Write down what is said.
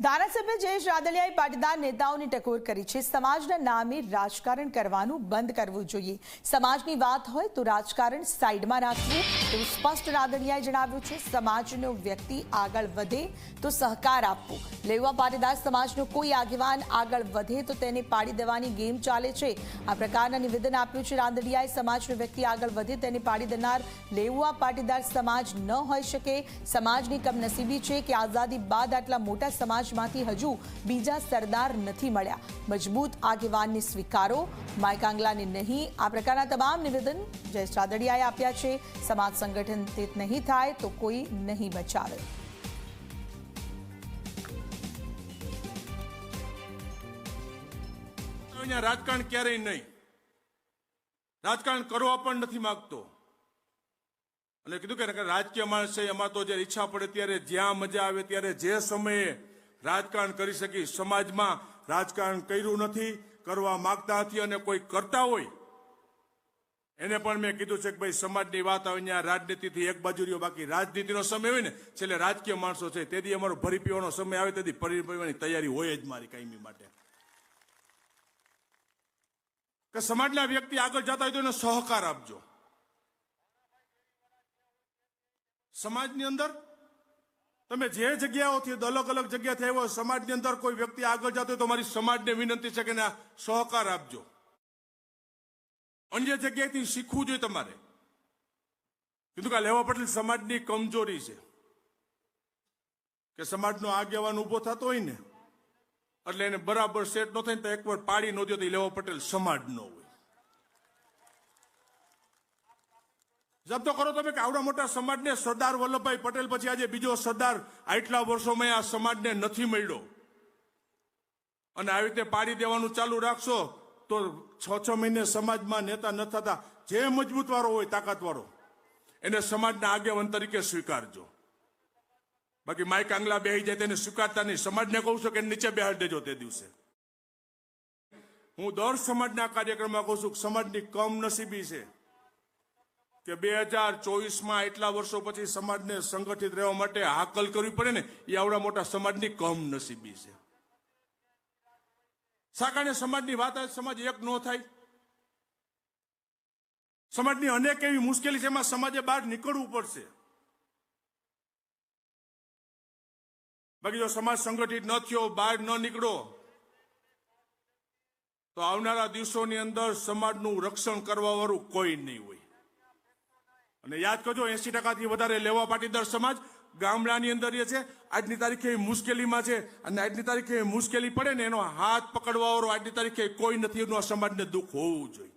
ધારાસભ્ય જયેશ રાદલિયાએ પાટીદાર નેતાઓની ટકોર કરી છે. સમાજના નામે રાજકારણ કરવાનું બંધ કરવું જોઈએ. સમાજની વાત હોય તો રાજકારણ સાઈડમાં રાખવું. એવું સ્પષ્ટ રાદલિયાએ જણાવ્યું છે, સમાજનો વ્યક્તિ આગળ વધે તો સહકાર આપવો. લેવા પાટીદાર સમાજનો કોઈ આગેવાન આગળ વધે તો તેને પાડી દેવાની ગેમ ચાલે છે. આ પ્રકારના નિવેદન આપ્યું છે રાદડિયાએ સમાજનો વ્યક્તિ આગળ વધે તેને પાડી દેનાર લેવા પાટીદાર સમાજ ન હોઈ શકે. સમાજની કમનસીબી છે કે આઝાદી બાદ આટલા મોટા સમાજમાંથી હજુ બીજા સરદાર નથી મળ્યા. મજબૂત આગેવાનને સ્વીકારો માયકાંગલાને નહીં. આ પ્રકારના તમામ નિવેદન જયેશ રાદડિયાએ આપ્યા છે. સમાજ સંગઠિત નહીં થાય તો કોઈ નહીં બચાવે. અહીંયા રાજકારણ ક્યારેય નહીં. રાજકારણ કરવા પણ નથી માગતો. એટલે કીધું કે રાજકીય માણસ છે એમાં તો જ્યારે ઈચ્છા પડે ત્યારે જ્યાં મજા આવે ત્યારે જે સમયે રાજકારણ કરી શકી. સમાજમાં રાજકારણ કર્યું નથી, કરવા માંગતા નથી અને કોઈ કરતા હોય. એને પણ મેં કીધું છે કે ભાઈ, સમાજની વાત આવે ત્યાં રાજનીતિથી એક બાજુ રહ્યો, બાકી રાજનીતિનો સમય હોય ને, છેલ્લે રાજકીય માણસો છે. તેથી અમારો ભરી પીવાનો સમય આવે, તેથી ભરી પીવાની તૈયારી હોય જ મારી કાયમી માટે. કે સમાજના વ્યક્તિ આગળ જતા હોય તો એને સહકાર આપજો. સમાજની અંદર તમે જે જગ્યાઓથી અલગ અલગ જગ્યાથી આવ્યો, સમાજની અંદર કોઈ વ્યક્તિ આગળ જતો હોય તો મારી સમાજને વિનંતી છે કે સહકાર આપજો. અન્ય જગ્યાએથી શીખવું જોઈએ તમારે. કીધું કે લેવા પટેલ સમાજની કમજોરી છે. કે સમાજનો આગેવાન ઊભો થતો હોય ને, એટલે એને બરાબર સેટ ન થાય તો એકવાર પાડી ન દો તો લેવા પટેલ સમાજ ન હોય તો કરો તમે કે આવડા મોટા સમાજને સરદાર વલ્લભભાઈ પટેલ પછી આજે બીજો સરદાર આટલા વર્ષોમાં આ સમાજને નથી મળ્યો. અને આવી રીતે પાડી દેવાનું ચાલુ રાખશો તો છ છ મહિને સમાજમાં નેતા ન થતા જે મજબૂત વાળો હોય તાકાત વાળો એને સમાજના આગેવાન તરીકે સ્વીકારજો. બાકી માઇક આંગલા બેહી જાય તેને સ્વીકારતા નહીં. સમાજને કહું છું કે નીચે બેહાડી દેજો તે દિવસે. હું દર સમાજના કાર્યક્રમમાં કહું છું સમાજની કમનસીબી છે. કે બે હજાર ચોવીસમાં એટલા વર્ષો પછી સમાજને સંગઠિત રહેવા માટે હાકલ કરવી પડે ને, એ આવડા મોટા સમાજની કમનસીબી છે. સાકાને સમાજની વાત આવે, સમાજ એક ન થાય. સમાજની અનેક એવી મુશ્કેલી છે, એમાં સમાજે બહાર નીકળવું પડશે. બાકી જો સમાજ સંગઠિત ન થયો, બહાર ન નીકળો, તો આવનારા દિવસોની અંદર સમાજનું રક્ષણ કરવા વાળું કોઈ નહીં હોય. અને યાદ કરજો એસી ટકાથી વધારે લેવા પાટીદાર સમાજ ગામડાની અંદર એ છે. આજની તારીખે મુશ્કેલીમાં છે અને આજની તારીખે મુશ્કેલી પડે ને એનો હાથ પકડવા વાળો આજની તારીખે કોઈ નથી, એનું સમાજને દુઃખ હોવું જોઈએ.